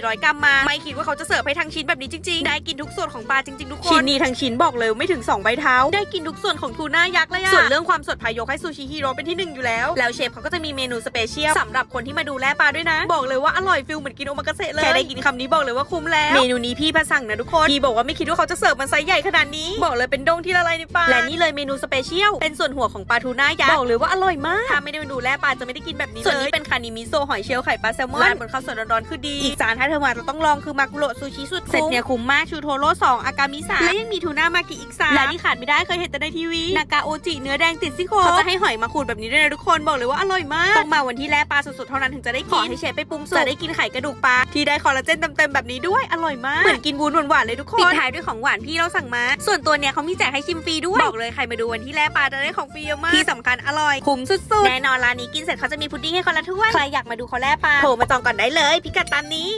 400 กรัมมา ไม่คิดว่าเขาจะเสิร์ฟให้ทั้งชิ้นแบบนี้จริงๆ ได้กินทุกส่วนของปลาจริงๆทุกคน ชิ้นนี้ทั้งชิ้นบอกเลยไม่ถึง 2 ใบเท้า ได้กินทุกส่วนของทูน่ายักษ์เลยอะส่วนเรื่องความสดพายกให้ซูชิฮีโร่เป็นที่หนึ่งอยู่แล้ว แล้วเชฟเขาก็จะมีเมนูสเปเชียลสำหรับคนที่มาดูแลปลาด้วยนะ บอกเลยว่าอร่อยฟิลเหมือนกินโอมากาเสะเลย แค่ได้กินคำนี้บอกเลยว่าคุ้มแล้ว เมนูนี้พี่พาสั่งนะทุกคนพี่บอกว่าไม่คิดว่าเขาจะเสิร์ฟมันไซส์ใหญ่ขนาดนี้ บอกเลยเป็นดงที่ละลายในปากและนี่เลยเมนูสเปเชียลเป็นส่วนหัวของปลาทูน่ายักษ์บอกเลยว่าอร่อยมากถ้าไม่ได้มาดูแลปลาจะไม่ได้กินแบบนี้เลยส่วนนี้เป็นคานิมิโซหอยเชลล์ไข่ปลาแซลมอนราดบนข้าวสวยร้อนๆคือดีอีกจานถ้าเธอมาเราต้องลองคือมากุโระซูชิสุดคุ้มเสร็จเนี่ยคุ้มมากชูโทโร่สองอากามิสามและยังมีทูน่ามากิอีกสามและที่ขาดไม่ได้เคยเห็นแต่ในทีวีนากาโอจิเนื้อแดงติดซี่โครงเขาจะให้หอยมาขูดแบบนี้ด้วยนะทุกคนบอกเลยว่าอร่อยมากต้องมาวันที่แลปลาสดๆเท่านั้นถึงจะได้กินขอให้เชฟไปปรุงสุกจะได้กินไข่กระดูกปลาที่ได้คอลลาเจนเต็มๆแบบนี้ด้วยอร่อยมากเหมือนกินวุ้นหวานๆเลยทุกคนปิดท้ายด้วยของหวานพี่เราสั่งมา ส่วนตัวเนี่ยเขามีแจกให้ชิมฟรีด้วยบอกเลยใครมาดูวันที่แลปลาจะได้ของฟรีเยอะมากที่สำคัญอร่อยคุ้มสุดๆแน่นอนร้านนี้กินเสร็จเขาจะมีพุดดิ้งให้คนละถ้วยใครอยากมาดูเขาแลปลาโทรมาจองก่อนได้เลยพิกัดตามนี้